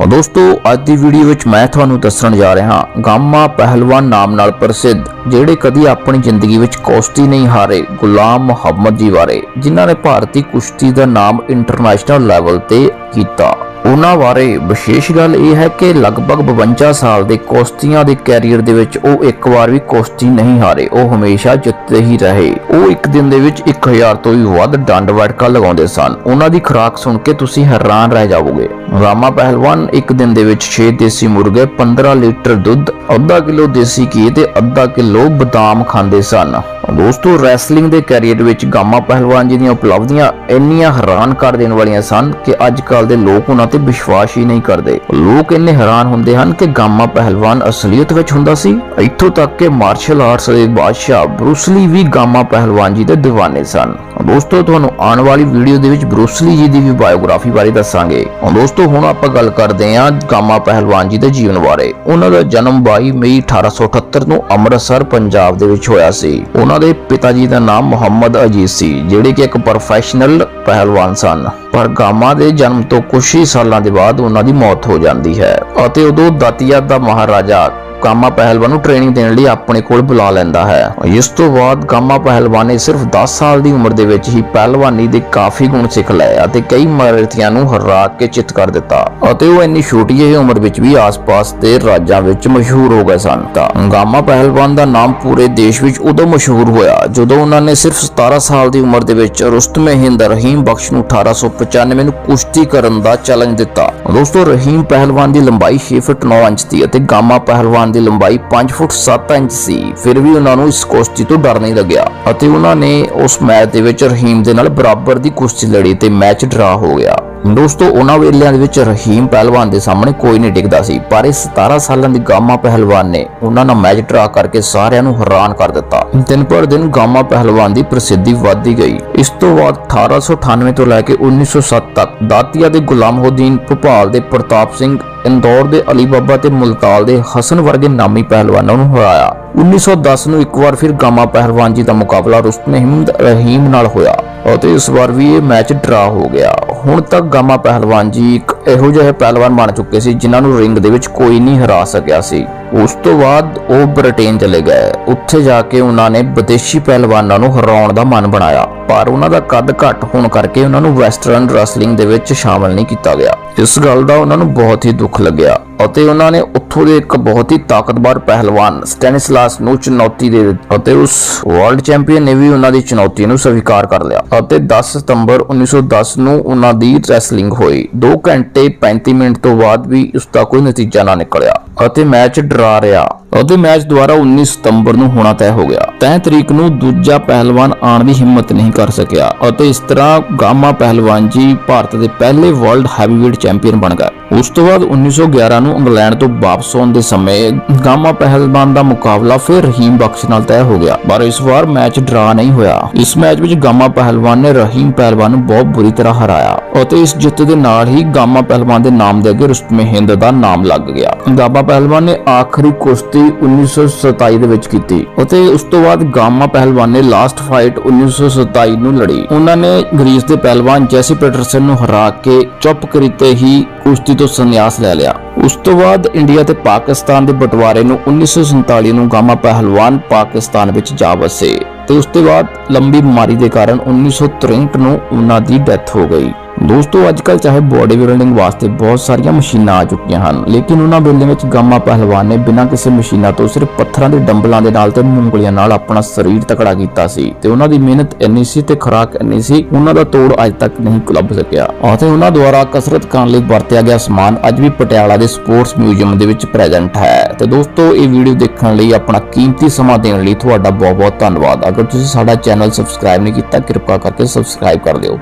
ਔਰ ਦੋਸਤੋ, ਅੱਜ ਦੀ ਵੀਡੀਓ ਵਿੱਚ ਮੈਂ ਤੁਹਾਨੂੰ ਦੱਸਣ ਜਾ ਰਿਹਾ ਹਾਂ, ਗਾਮਾ ਪਹਿਲਵਾਨ ਨਾਮ ਨਾਲ ਪ੍ਰਸਿੱਧ, ਜਿਹੜੇ ਕਦੀ ਆਪਣੀ ਜ਼ਿੰਦਗੀ ਵਿੱਚ ਕੁਸ਼ਤੀ ਨਹੀਂ ਹਾਰੇ, ਗੁਲਾਮ ਮੁਹੰਮਦ ਜੀ ਬਾਰੇ, ਜਿਨ੍ਹਾਂ ਨੇ ਭਾਰਤੀ ਕੁਸ਼ਤੀ ਦਾ ਨਾਮ ਇੰਟਰਨੈਸ਼ਨਲ ਲੈਵਲ ਤੇ ਕੀਤਾ। ਉਹਨਾਂ ਬਾਰੇ ਵਿਸ਼ੇਸ਼ ਗੱਲ ਇਹ ਹੈ ਕਿ ਲਗਭਗ 52 ਸਾਲ ਦੇ ਕੁਸ਼ਤੀਆਂ ਦੇ ਕੈਰੀਅਰ ਦੇ ਵਿੱਚ ਉਹ ਇੱਕ ਵਾਰ ਵੀ ਕੁਸ਼ਤੀ ਨਹੀਂ ਹਾਰੇ। ਉਹ ਹਮੇਸ਼ਾ ਜਿੱਤਦੇ ਹੀ ਰਹੇ। ਉਹ ਇੱਕ ਦਿਨ ਦੇ ਵਿੱਚ 1000 ਤੋਂ ਵੀ ਵੱਧ ਡੰਡ ਵੜਕਾ ਲਗਾਉਂਦੇ ਸਨ। ਉਹਨਾਂ ਦੀ ਖੁਰਾਕ ਸੁਣ ਕੇ ਤੁਸੀਂ ਹੈਰਾਨ ਰਹਿ ਜਾਵੋਗੇ। ਰਾਮਾ ਪਹਿਲਵਾਨ ਇੱਕ ਦਿਨ ਦੇ ਵਿੱਚ 6 ਦੇਸੀ ਮੁਰਗੇ 15 ਲੀਟਰ ਦੁੱਧ, ਅੱਧਾ ਕਿਲੋ ਦੇਸੀ ਘੀ ਤੇ ਅੱਧਾ ਕਿਲੋ ਬਦਾਮ ਖਾਂਦੇ ਸਨ। ਦੋਸਤੋ ਰੈਸਲਿੰਗ ਦੇ ਕੈਰੀਅਰ ਵਿੱਚ ਗਾਮਾ ਪਹਿਲਵਾਨ ਜੀ ਦੀਆਂ ਉਪਲਬਧੀਆਂ ਇੰਨੀਆਂ ਹੈਰਾਨ ਕਰ ਦੇਣ ਵਾਲੀਆਂ ਸਨ ਕਿ ਅੱਜ ਕੱਲ ਦੇ ਲੋਕ ਉਹਨਾਂ ਤੇ ਵਿਸ਼ਵਾਸ ਹੀ ਨਹੀਂ ਕਰਦੇ। ਲੋਕ ਇੰਨੇ ਹੈਰਾਨ ਹੁੰਦੇ ਹਨ ਕਿ ਗਾਮਾ ਪਹਿਲਵਾਨ ਅਸਲੀਅਤ ਵਿੱਚ ਹੁੰਦਾ ਸੀ। ਇੱਥੋਂ ਤੱਕ ਕਿ ਮਾਰਸ਼ਲ ਆਰਟਸ ਦੇ ਬਾਦਸ਼ਾਹ ਬਰੂਸਲੀ ਵੀ ਗਾਮਾ ਪਹਿਲਵਾਨ ਜੀ ਦੇ دیਵਾਨੇ ਸਨ। ਦੋਸਤੋ, ਤੁਹਾਨੂੰ ਆਉਣ ਵਾਲੀ ਵੀਡੀਓ ਦੇ ਵਿੱਚ ਬਰੂਸਲੀ ਜੀ ਦੀ ਵੀ ਬਾਇਓਗ੍ਰਾਫੀ ਬਾਰੇ ਦੱਸਾਂਗੇ। ਦੋਸਤੋ, ਹੁਣ ਆਪਾਂ ਗੱਲ ਕਰਦੇ ਹਾਂ ਗਾਮਾ ਪਹਿਲਵਾਨ ਜੀ ਦੇ ਜੀਵਨ ਬਾਰੇ। ਉਹਨਾਂ ਦਾ ਜਨਮ 22 ਮਈ 1878 ਨੂੰ ਅੰਮ੍ਰਿਤਸਰ, ਪੰਜਾਬ ਦੇ ਵਿੱਚ ਹੋਇਆ ਸੀ। ਉਹਨਾਂ ਦੇ ਪਿਤਾ ਜੀ ਦਾ ਨਾਮ ਮੁਹੰਮਦ ਅਜੀਜ਼ ਸੀ ਜਿਹੜੇ ਕਿ ਇੱਕ ਪ੍ਰੋਫੈਸ਼ਨਲ ਪਹਿਲਵਾਨ ਸਨ। ਪਰ ਗਾਮਾ ਦੇ ਜਨਮ ਤੋਂ ਕੁਝ ਹੀ ਸਾਲਾਂ ਦੇ ਬਾਅਦ ਉਹਨਾਂ ਦੀ ਮੌਤ ਹੋ ਜਾਂਦੀ ਹੈ ਅਤੇ ਉਦੋਂ ਦਾਤੀਆ ਦਾ ਮਹਾਰਾਜਾ ਗਾਮਾ ਪਹਿਲਵਾਨ ਨੂੰ ਟ੍ਰੇਨਿੰਗ ਦੇਣ ਲਈ ਆਪਣੇ ਕੋਲ ਬੁਲਾ ਲੈਂਦਾ ਹੈ। ਇਸ ਤੋਂ ਬਾਅਦ ਗਾਮਾ ਪਹਿਲਵਾਨ ਨੇ ਸਿਰਫ 10 ਸਾਲ ਦੀ ਉਮਰ ਦੇ ਵਿੱਚ ਹੀ ਪਹਿਲਵਾਨੀ ਦੇ ਕਾਫੀ ਗੁਣ ਸਿੱਖ ਲਏ ਅਤੇ ਕਈ ਮਰਾਠੀਆਂ ਨੂੰ ਹਰਾ ਕੇ ਚਿੱਤ ਕਰ ਦਿੱਤਾ ਅਤੇ ਉਹ ਇੰਨੀ ਛੋਟੀ ਜਿਹੀ ਉਮਰ ਵਿੱਚ ਵੀ ਆਸ-ਪਾਸ ਦੇ ਰਾਜਾਂ ਵਿੱਚ ਮਸ਼ਹੂਰ ਹੋ ਗਏ ਸਨ। ਤਾਂ ਗਾਮਾ ਪਹਿਲਵਾਨ ਦਾ ਨਾਮ ਪੂਰੇ ਦੇਸ਼ ਵਿੱਚ ਉਦੋਂ ਮਸ਼ਹੂਰ ਹੋਇਆ ਜਦੋਂ ਉਹਨਾਂ ਨੇ ਸਿਰਫ 17 ਸਾਲ ਦੀ ਉਮਰ ਦੇ ਵਿੱਚ ਰੁਸਤਮ ਹਿੰਦ ਰਹੀਮ ਬਖਸ਼ ਨੂੰ 1895 ਨੂੰ ਕੁਸ਼ਤੀ ਕਰਨ ਦਾ ਚੈਲੰਜ ਦਿੱਤਾ। ਦੋਸਤੋ, ਰਹੀਮ ਪਹਿਲਵਾਨ ਦੀ ਲੰਬਾਈ 6 ਫੁੱਟ 9 ਇੰਚ ਸੀ ਅਤੇ ਗਾਮਾ ਪਹਿਲਵਾਨ ਦੀ ਲੰਬਾਈ 5 ਫੁੱਟ 7 ਇੰਚ ਸੀ। ਫਿਰ ਵੀ ਉਹਨਾਂ ਨੂੰ ਇਸ ਕੁਸ਼ਤੀ ਤੋਂ ਡਰ ਨਹੀਂ ਲੱਗਿਆ ਅਤੇ ਉਹਨਾਂ ਨੇ ਉਸ ਮੈਚ ਦੇ ਵਿੱਚ ਰਹੀਮ ਦੇ ਨਾਲ ਬਰਾਬਰ ਦੀ ਕੁਸ਼ਤੀ ਲੜੀ ਤੇ ਮੈਚ ਡਰਾ ਹੋ ਗਿਆ। ਦੋਸਤੋ, ਉਹਨਾਂ ਵੇਲਿਆਂ ਦੇ ਵਿੱਚ ਰਹੀਮ ਪਹਿਲਵਾਨ ਦੇ ਸਾਹਮਣੇ ਕੋਈ ਨਹੀਂ ਡਿੱਗਦਾ ਸੀ, ਪਰ ਇਸ 17 ਸਾਲਾਂ ਦੀ ਗਾਮਾ ਪਹਿਲਵਾਨ ਨੇ ਉਹਨਾਂ ਨਾਲ ਮੈਚ ਡਰਾ ਕਰਕੇ ਸਾਰਿਆਂ ਨੂੰ ਹੈਰਾਨ ਕਰ ਦਿੱਤਾ। ਦਿਨ ਪਰ ਦਿਨ ਗਾਮਾ ਪਹਿਲਵਾਨ ਦੀ ਪ੍ਰਸਿੱਧੀ ਵੱਧਦੀ ਗਈ। ਇਸ ਤੋਂ ਬਾਅਦ 1898 ਤੋਂ ਲੈ ਕੇ 1907 ਤੱਕ ਦਾਤੀਆ ਦੇ ਗੁਲਾਮਉਦੀਨ ਭੋਪਾਲ ਦੇ ਪ੍ਰਤਾਪ ਸਿੰਘ, ਇੰਦੌਰ ਦੇ ਅਲੀ ਬਾਬਾ ਤੇ ਮੁਲਤਾਨ ਦੇ ਹਸਨ ਵਰਗੇ ਨਾਮੀ ਪਹਿਲਵਾਨਾਂ ਨੂੰ ਹਰਾਇਆ। 1910 ਨੂੰ ਇੱਕ ਵਾਰ ਫਿਰ ਗਾਮਾ ਪਹਿਲਵਾਨ ਜੀ ਦਾ ਮੁਕਾਬਲਾ ਰੁਸਤਮ ਹਿੰਦ ਰਹੀਮ ਨਾਲ ਹੋਇਆ ਅਤੇ ਇਸ ਵਾਰ ਵੀ ਇਹ ਮੈਚ ਡਰਾ ਹੋ ਗਿਆ। ਹੁਣ ਤੱਕ ਗਾਮਾ ਪਹਿਲਵਾਨ ਜੀ ਇੱਕ ਇਹੋ ਜਿਹੇ ਪਹਿਲਵਾਨ ਬਣ ਚੁੱਕੇ ਸੀ ਜਿਨ੍ਹਾਂ ਨੂੰ ਰਿੰਗ ਦੇ ਵਿੱਚ ਕੋਈ ਨਹੀਂ ਹਰਾ ਸਕਿਆ ਸੀ। ਉਸ ਤੋਂ ਬਾਅਦ ਉਹ ਬ੍ਰਿਟੇਨ ਚਲੇ ਗਏ। ਉੱਥੇ ਜਾ ਕੇ ਉਹਨਾਂ ਨੇ ਵਿਦੇਸ਼ੀ ਪਹਿਲਵਾਨਾਂ ਨੂੰ ਹਰਾਉਣ ਦਾ ਮਨ ਬਣਾਇਆ। ਪਰ ਉਹਨਾਂ ਦਾ ਕੱਦ ਘੱਟ ਹੋਣ ਕਰਕੇ ਉਹਨਾਂ ਨੂੰ ਵੈਸਟਰਨ ਰੈਸਲਿੰਗ ਦੇ ਵਿੱਚ ਸ਼ਾਮਲ ਨਹੀਂ ਕੀਤਾ ਗਿਆ। ਇਸ ਗੱਲ ਦਾ ਉਹਨਾਂ ਨੂੰ ਬਹੁਤ ਹੀ ਦੁੱਖ ਲੱਗਿਆ ਅਤੇ ਉਹਨਾਂ ਨੇ ਉੱਥੋਂ ਦੇ ਇੱਕ ਬਹੁਤ ਹੀ ਤਾਕਤਵਰ ਪਹਿਲਵਾਨ ਸਟੈਨਿਸਲਾਸ ਨੂੰ ਚੁਣੌਤੀ ਦੇ ਦਿੱਤੀ ਅਤੇ ਉਸ ਵਰਲਡ ਚੈਂਪੀਅਨ ਨੇ ਵੀ ਉਹਨਾਂ ਦੀ ਚੁਣੌਤੀ ਨੂੰ ਸਵੀਕਾਰ ਕਰ ਲਿਆ ਅਤੇ 10 ਸਤੰਬਰ 1910 ਨੂੰ ਉਹਨਾਂ ਦੀ ਰੈਸਲਿੰਗ ਹੋਈ। 2 ਘੰਟੇ 35 ਮਿੰਟ ਤੋਂ ਬਾਅਦ ਵੀ ਉਸ ਦਾ ਕੋਈ ਨਤੀਜਾ ਨਾ ਨਿਕਲਿਆ ਅਤੇ ਮੈਚ ਡਰਾ ਰਿਹਾ। ਅਤੇ ਮੈਚ ਦੁਆਰਾ 19 ਸਤੰਬਰ ਨੂੰ ਹੋਣਾ ਤੈਅ ਹੋ ਗਿਆ। ਤੈਅ ਤਰੀਕ ਨੂੰ ਦੂਜਾ ਪਹਿਲਵਾਨ ਆਉਣ ਦੀ ਹਿੰਮਤ ਨਹੀਂ ਕਰ ਸਕਿਆ ਅਤੇ ਇਸ ਤਰ੍ਹਾਂ ਗਾਮਾ ਪਹਿਲਵਾਨ ਜੀ ਭਾਰਤ ਦੇ ਪਹਿਲੇ ਵਰਲਡ ਹੈਵੀਵੇਟ ਚੈਂਪੀਅਨ ਬਣ ਗਏ। ਉਸ ਤੋਂ ਬਾਅਦ 1911 ਨੂੰ ਇੰਗਲੈਂਡ ਤੋਂ ਵਾਪਸ ਆਉਣ ਦੇ ਸਮੇਂ ਗਾਮਾ ਪਹਿਲਵਾਨ ਦਾ ਮੁਕਾਬਲਾ ਫਿਰ ਰਹੀਮ ਬਖਸ਼ ਨਾਲ ਤੈਅ ਹੋ ਗਿਆ। ਪਰ ਇਸ ਵਾਰ ਮੈਚ ਡਰਾ ਨਹੀਂ ਹੋਇਆ। ਇਸ ਮੈਚ ਵਿੱਚ ਗਾਮਾ ਪਹਿਲਵਾਨ ਨੇ ਰਹੀਮ ਪਹਿਲਵਾਨ ਨੂੰ ਬਹੁਤ ਬੁਰੀ ਤਰ੍ਹਾਂ ਹਰਾਇਆ ਅਤੇ ਇਸ ਜਿੱਤ ਦੇ ਨਾਲ ਹੀ ਗਾਮਾ ਪਹਿਲਵਾਨ ਦੇ ਨਾਮ ਦੇ ਅੱਗੇ ਰੁਸਤਮ ਹਿੰਦ ਦਾ ਨਾਮ ਲੱਗ ਗਿਆ। ਗਾਮਾ ਪਹਿਲਵਾਨ ਨੇ ਆਖਰੀ ਕੁਸ਼ਤੀ 1927 ਦੇ ਵਿੱਚ ਕੀਤੀ ਅਤੇ ਉਸ ਤੋਂ ਬਾਅਦ ਗਾਮਾ ਪਹਿਲਵਾਨ ਨੇ ਲਾਸਟ ਫਾਈਟ 1927 ਨੂੰ ਲੜੀ। ਉਹਨਾਂ ਨੇ ਗ੍ਰੀਸ ਦੇ ਪਹਿਲਵਾਨ ਜੈਸੀ ਪੈਟਰਸਨ ਨੂੰ ਹਰਾ ਕੇ ਚੁੱਪ ਕਰੀਤੇ ਹੀ ਕੁਸ਼ਤੀ ਤੋਂ ਸੰਨਿਆਸ ਲੈ ਲਿਆ। ਉਸ ਤੋਂ ਬਾਅਦ ਇੰਡੀਆ ਤੇ ਪਾਕਿਸਤਾਨ ਦੇ ਬਟਵਾਰੇ ਨੂੰ 1947 ਨੂੰ ਗਾਮਾ ਪਹਿਲਵਾਨ ਪਾਕਿਸਤਾਨ ਵਿੱਚ ਜਾ ਵਸੇ ਤੇ ਉਸ ਤੋਂ ਬਾਅਦ ਲੰਬੀ ਬਿਮਾਰੀ ਦੇ ਕਾਰਨ 1963 ਨੂੰ ਉਹਨਾਂ ਦੀ ਡੈਥ ਹੋ ਗਈ। ਦੋਸਤੋ ਅੱਜਕੱਲ ਚਾਹੇ ਬੋਡੀ ਬਿਲਡਿੰਗ ਵਾਸਤੇ ਬਹੁਤ ਸਾਰੀਆਂ ਮਸ਼ੀਨਾਂ ਆ ਚੁੱਕੀਆਂ ਹਨ, ਲੇਕਿਨ ਉਹਨਾਂ ਵੇਲੇ ਵਿੱਚ ਗਾਮਾ ਪਹਿਲਵਾਨ ਨੇ ਬਿਨਾਂ ਕਿਸੇ ਮਸ਼ੀਨਾਂ ਤੋਂ ਸਿਰਫ ਪੱਥਰਾਂ ਦੇ ਡੰਬਲਾਂ ਦੇ ਨਾਲ ਤੇ ਮੂੰਗਲੀਆਂ ਨਾਲ ਆਪਣਾ ਸਰੀਰ ਤਕੜਾ ਕੀਤਾ ਸੀ ਤੇ ਉਹਨਾਂ ਦੀ ਮਿਹਨਤ ਇੰਨੀ ਸੀ ਤੇ ਖੁਰਾਕ ਇੰਨੀ ਸੀ, ਉਹਨਾਂ ਦਾ ਤੋੜ ਅੱਜ ਤੱਕ ਨਹੀਂ ਲੱਭ ਸਕਿਆ। ਅਤੇ ਉਹਨਾਂ ਦੁਆਰਾ ਕਸਰਤ ਕਰਨ ਲਈ ਵਰਤਿਆ ਗਿਆ ਸਮਾਨ ਅੱਜ ਵੀ ਪਟਿਆਲਾ ਦੇ ਸਪੋਰਟਸ ਮਿਊਜ਼ੀਅਮ ਦੇ ਵਿੱਚ ਪ੍ਰੈਜ਼ੈਂਟ ਹੈ। ਤੇ ਦੋਸਤੋ, ਇਹ ਵੀਡੀਓ ਦੇਖਣ ਲਈ ਆਪਣਾ ਕੀਮਤੀ ਸਮਾਂ ਦੇਣ ਲਈ ਤੁਹਾਡਾ ਬਹੁਤ ਬਹੁਤ ਧੰਨਵਾਦ। ਅਗਰ ਤੁਸੀਂ ਸਾਡਾ ਚੈਨਲ ਸਬਸਕ੍ਰਾਈਬ ਨਹੀਂ ਕੀਤਾ, ਕਿਰਪਾ ਕਰਕੇ ਸਬਸਕ੍ਰਾਈਬ ਕਰ ਦਿਓ।